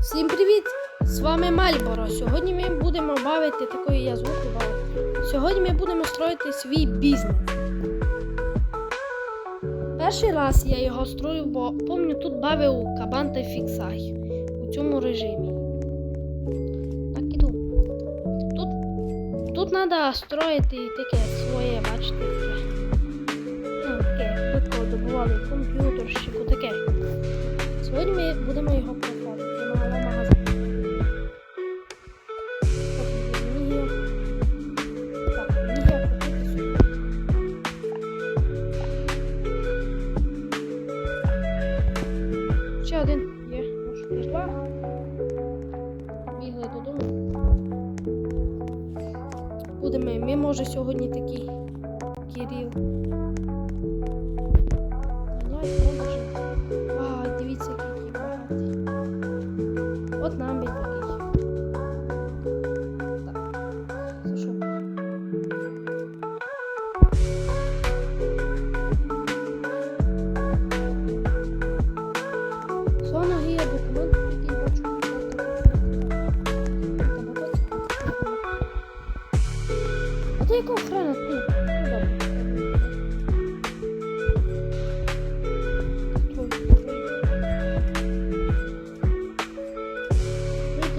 Всім привіт! З вами Мальборо. Сьогодні ми будемо бавити такої я звуку бавити. Сьогодні ми будемо строїти свій бізнес. Перший раз я його строю, бо пам'ятаю, тут бавив кабан та фіксай у цьому режимі. Так іду. Тут, тут треба строїти таке своє, бачите, таке. Ну, таке, швидко добували комп'ютерщику, таке. Сьогодні ми будемо його Може. Бігли додому. Будемо, ми може сьогодні такий Кирил. Ганяй,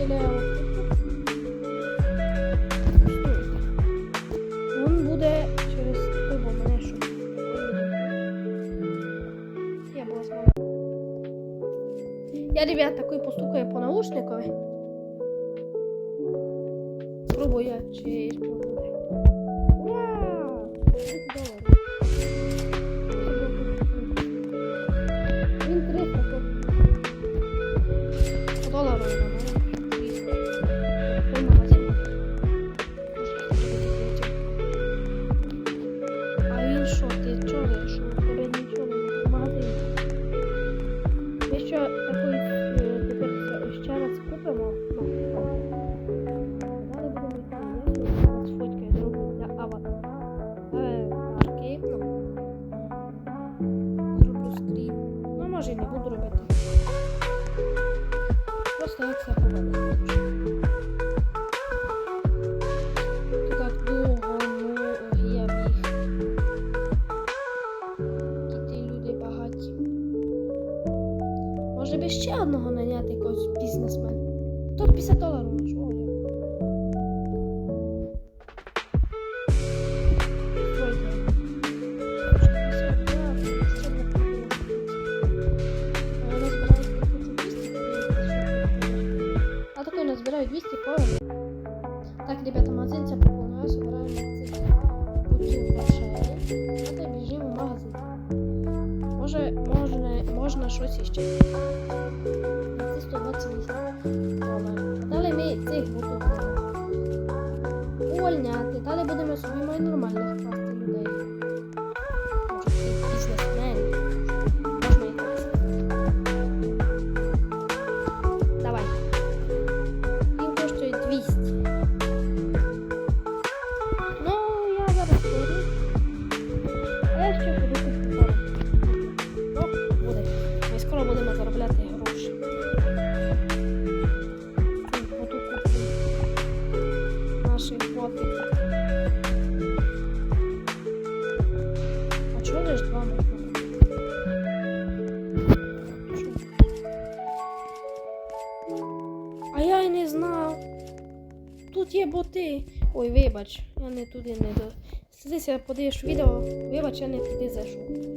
六。Так, ребята, магазин це пропоную, собираем бутів грошей. Та біжимо в магазин. Може, можна, можна щось іще. Це 128 доларів. Далі ми цих бутів увольняти. Далі будемо собі май А чого лиш два? А я й не знав. Тут є боти. Ой, вибач, я не туди не до. Здесь я подивиш відео, вибач, я не туди зайшов.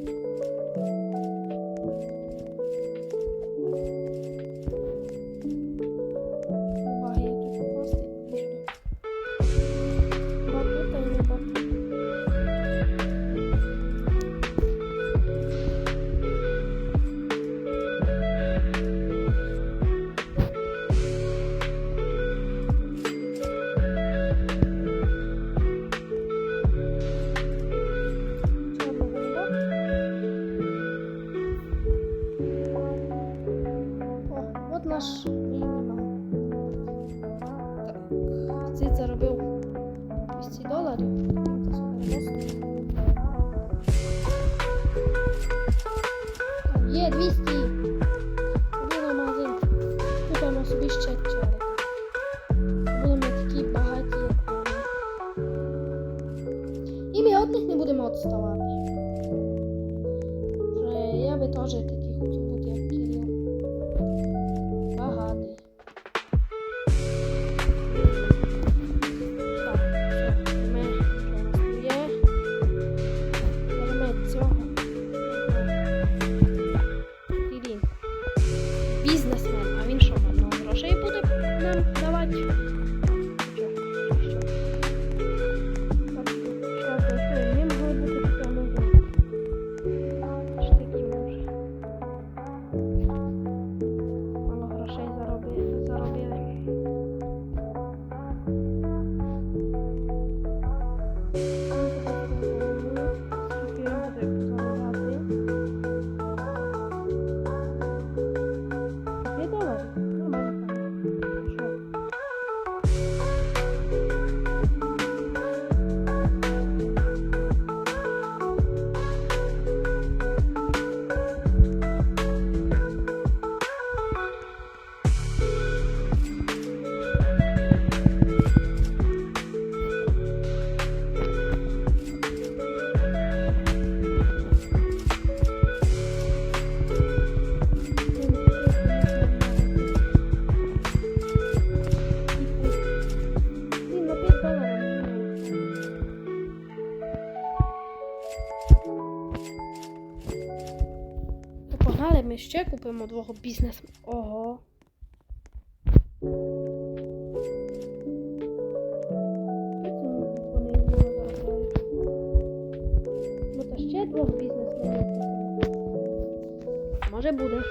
ще купимо двого бізнес. Ого. Ну, ще двох бізнесменів. Може буде.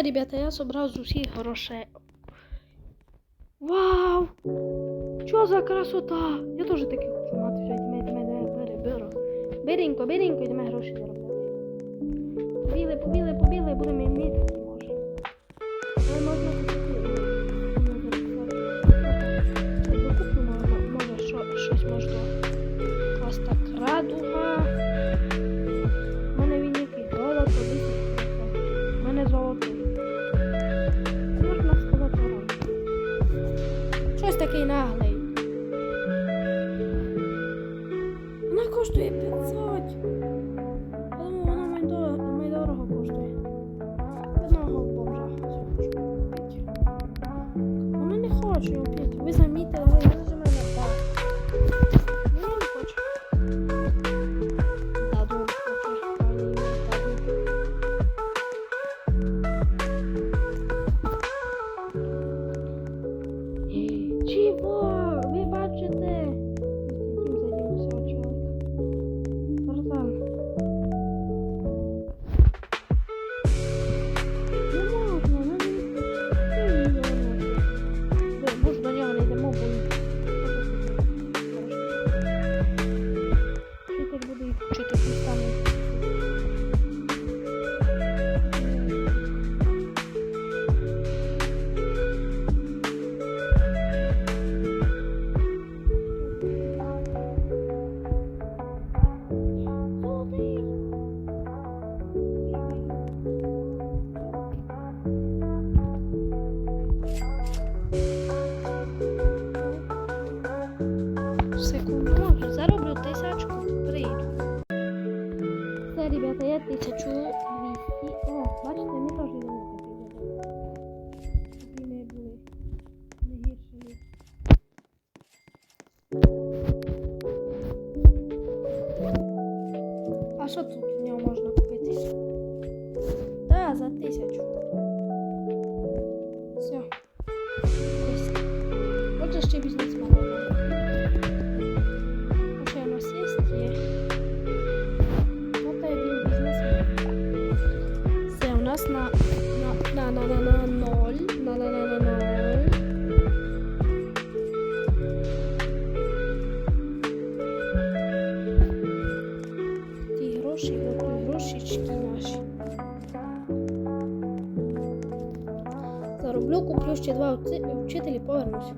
Все, ребята, я собрал з усіх грошей. Вау! Що за красота? Я тоже такий хочу мати взяти. Беренько, беренько, йдемо гроші. ще два вчителі повернусь.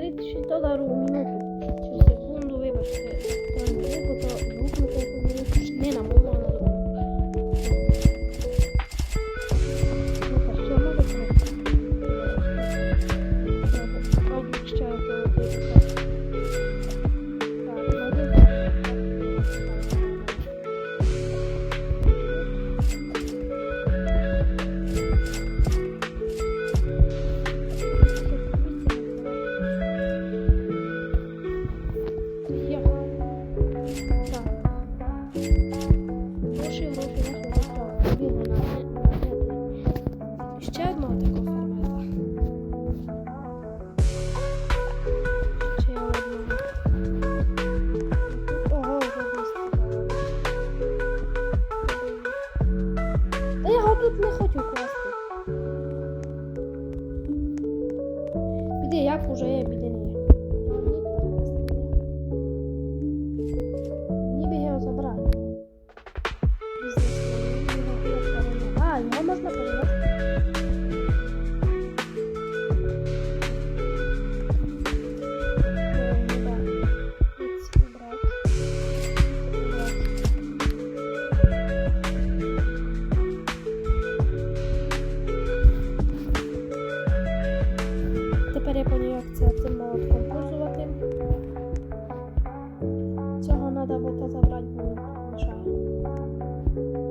36 доларів у минуту. Цю секунду, вибачте. Там звук, то ну, ну, ну, звук, не на мову. Цього вот это забрать будет, він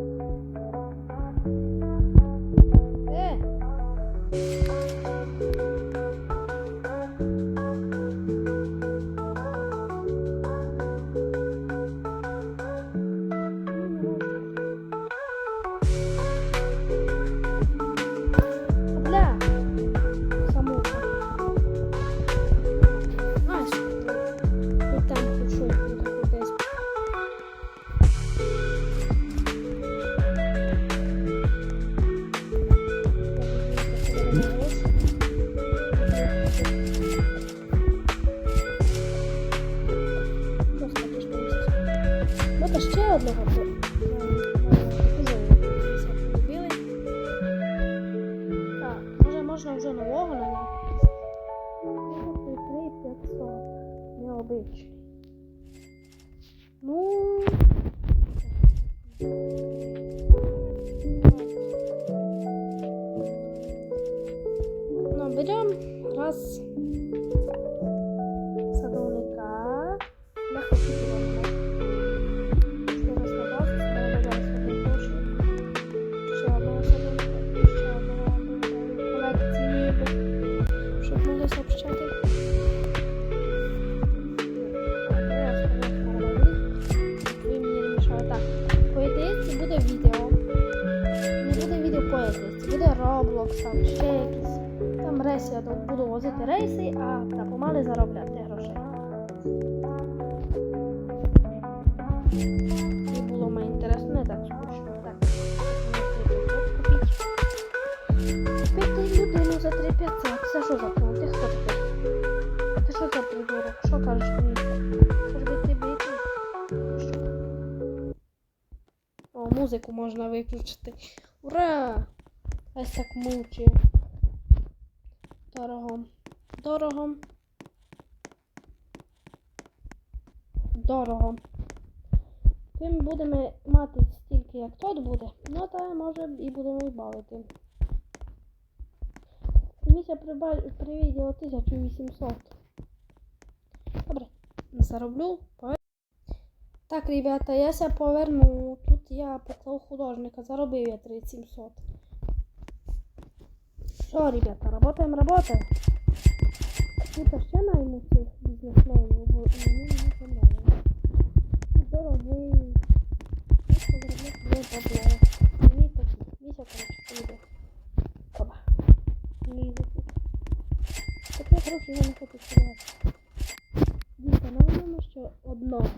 Ну, ще одного. Там ще якісь. Там рейси я буду возити рейси, а та помали заробляти грошей. І було мені інтересно, не так скучно. Купити людину за 3500. Це що за план? Ти хто? Ти що за придурок? Що кажеш мені? Музику можна виключити. Ура! Ось так мучив. Дорого. Дорого. Дорого. Тим будемо мати стільки, як тот буде, ну та може і будемо і бавити. Місія привіділа 1800. Добре, зароблю. Так, ребята, я ся поверну. Тут я поклав художника, заробив я 3700. Що, ребята, работаем, работаем. Тут ще найму цих бізнесменів, бо мені не понравилось. Тут дорогий. Ну, заробляти не такі. Міся, коротше, поїде. Оба. Тут. Таке гроші я не хочу теряти. Дійсно, нам ще одного.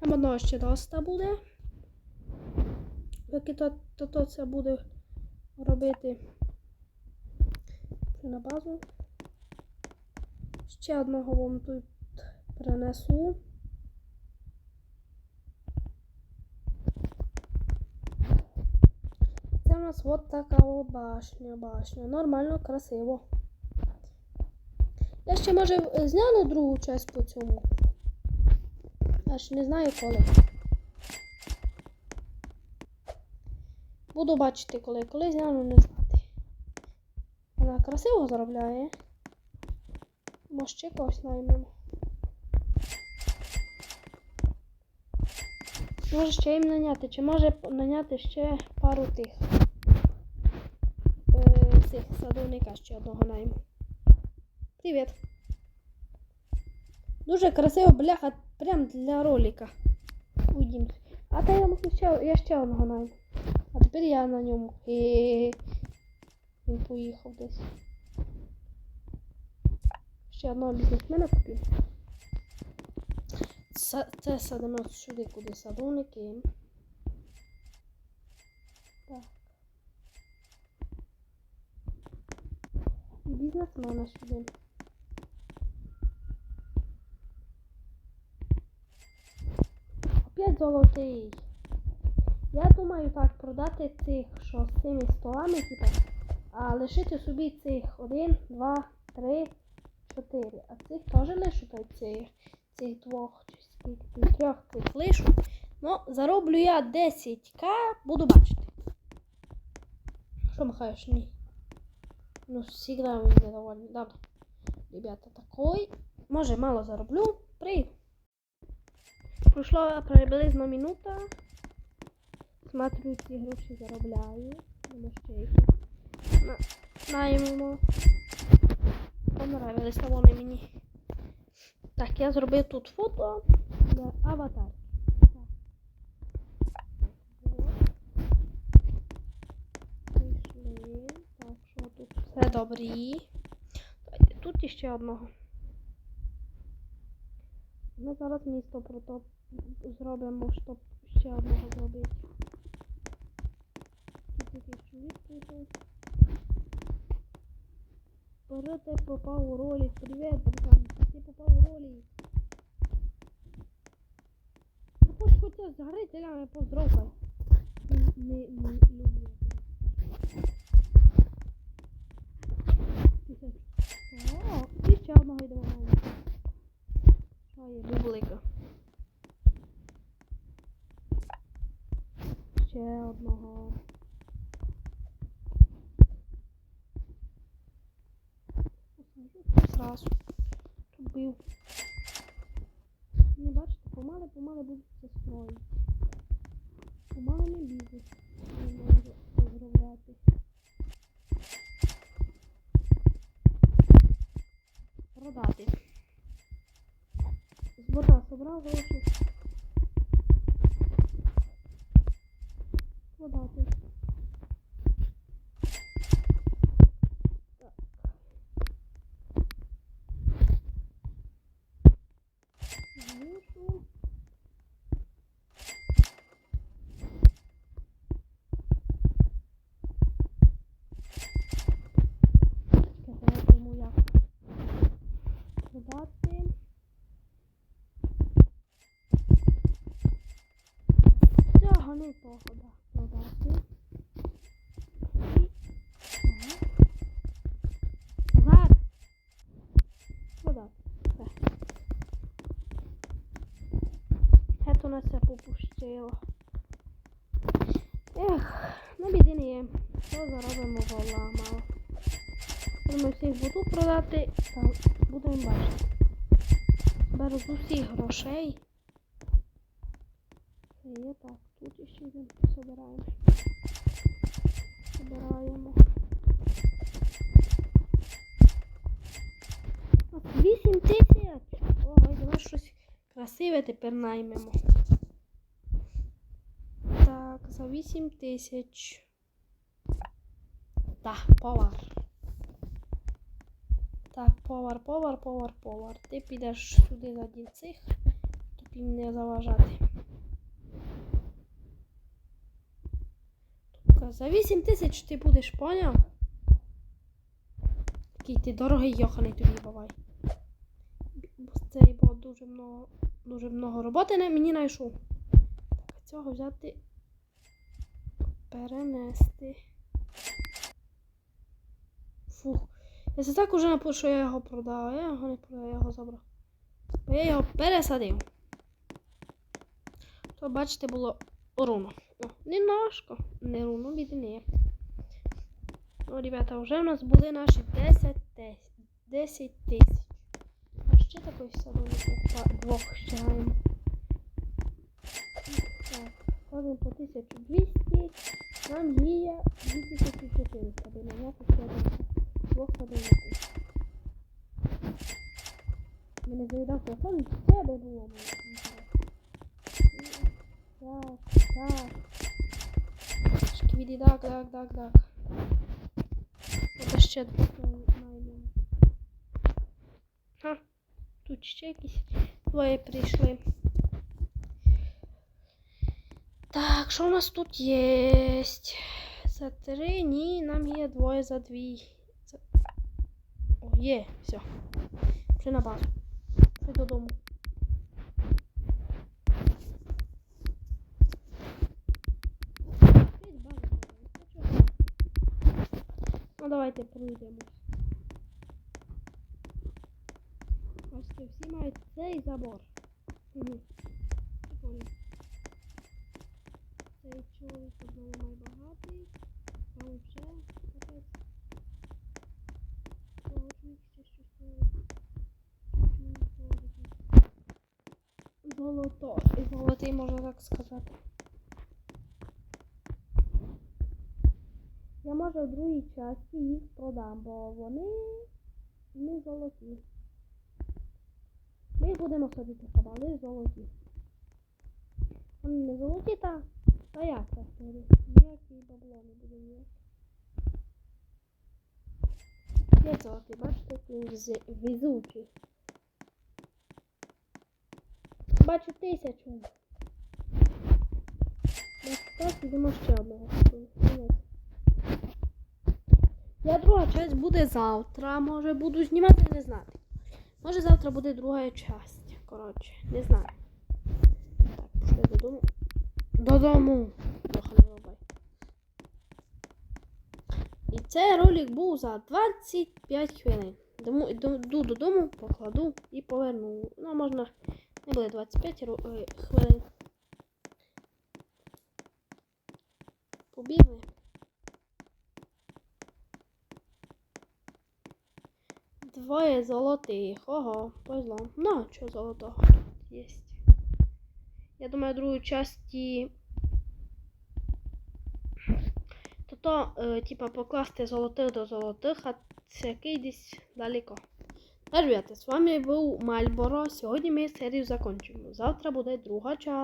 Там одного ще доста буде. Поки то, то, то це буде робити на базу. Ще одного вам тут принесу. Це у нас от така башня, башня. Нормально, красиво. Я ще може зняну другу часть по цьому. Аж не знаю коли. Буду бачити коли. Коли зняну не знати. Красиво заробляє. Може ще когось наймемо. Може ще їм наняти, чи може наняти ще пару тих е, цих садовника ще одного найму. Привіт. Дуже красиво, бляха, прям для ролика. Уйдім. А та я можу я ще одного найму. А тепер я на ньому. Хе-хе-хе. Він поїхав десь. Ще одного бізнесмена купив. Це, це садимо сюди, куди садовники. Так. Бізнесмена сюди. Опять золотий. Я думаю так продати цих, що з цими столами типу, а лишити собі цих один, два, три, чотири. А цих теж лишу цих, цих двох скільки, трьох цих лишу. Ну, зароблю я 10к, буду бачити. Що махаєш? Ні. Ну, всегда він недовольний. Добре. Ребята, такой. Може, мало зароблю. При. Пройшла приблизно минута. Смотрю, ці гроші заробляю. Думаю, ще їх. Наймемо. Понравились на вони мені. Так, я зробив тут фото для аватар. Так, що тут все. Давайте Тут іще одного. Ми зараз місто про то зробимо, щоб ще одного зробити. Тут якийсь чоловік. Боже, ти попав у ролик. Привіт, братан. Ти попав у ролик. Ну хоч хоча з зрителями поздравкай. Не, не, не люблю. О, і ще одного йдемо. А, бублика. Ще одного. Зразу. Тут бив. Не бачите, помали, помали будуть це строїти. Помали не бізнес. Не можу розробляти. Продати. З бота собрав гроші. Продати. Так. Залишу. Чекайте, я йому як продати. Не погода продати. І. Назад. Продати. Все. Ето нас це попустило. Ех, ну біди не є. Що заробимо вола мало. Будемо всіх буду продати, та будемо бачити. Беру з усіх грошей. Це є так, тут ще йдемо, собираємо. Собираємо. От 8 тисяч! Ой, давай щось красиве тепер наймемо. Так, за 8 тисяч. Так, повар. Так, повар, повар, повар, повар. Ти підеш сюди за цих, тобі не заважати. За 8 тисяч ти будеш, поняв? Такий ти дорогий йоханий тобі бувай. Цей було дуже много, дуже много роботи не мені знайшов. Так, цього взяти. Перенести. Фух. Я це так уже напишу, що я його продав, я його не продав, я його забрав. Бо я його пересадив. То, бачите, було руно. О, не ножко, не руно, біди не. Ну, ребята, вже в нас були наші 10 тисяч. 10 тисяч. А ще такий садовий двох ще. Так, ходимо по 1200. Нам є 2400, бо на якось я двох садовників. Мене заїдав телефон, з тебе було моє. Так, так. Шквіді, так, так, так, так. От ще знайдемо. Ха, тут ще якісь двоє прийшли. Так, що у нас тут є? За три, ні, нам є двоє за дві. За... О, є, все. Вже на базу. Вже додому. Давайте пройдемось. Бачите, всі мають цей забор. Угу. Прикольно. Цей чоловік одного має багатий. Там вже капець. Чоловік ще щось. Золото. І золотий можна так сказати. Я може в другій часті їх продам, бо вони не золоті. Ми будемо садити, але золоті. Вони не золоті, та, та як так буде? Ніякі бабло не буде ніяк. Є золотий, бачите, віз- везучий. Бачу тисячу. Так, ще одного. Я друга часть буде завтра. Може буду знімати, не знати. Може завтра буде друга часть. Коротше, не знаю. Так, пішли додому. Додому. І цей ролик був за 25 хвилин. Йду додому, покладу і поверну. Ну, можна не буде 25 е, хвилин. Побігли. Двоє золотих. Ого, повезло. Ну, що золотого тут є. Я думаю, другу часті. То то, е, типа, покласти золотих до золотих, а всякий десь далеко. Та ребята, з вами був Мальборо. Сьогодні ми серію закінчимо. Завтра буде друга частина.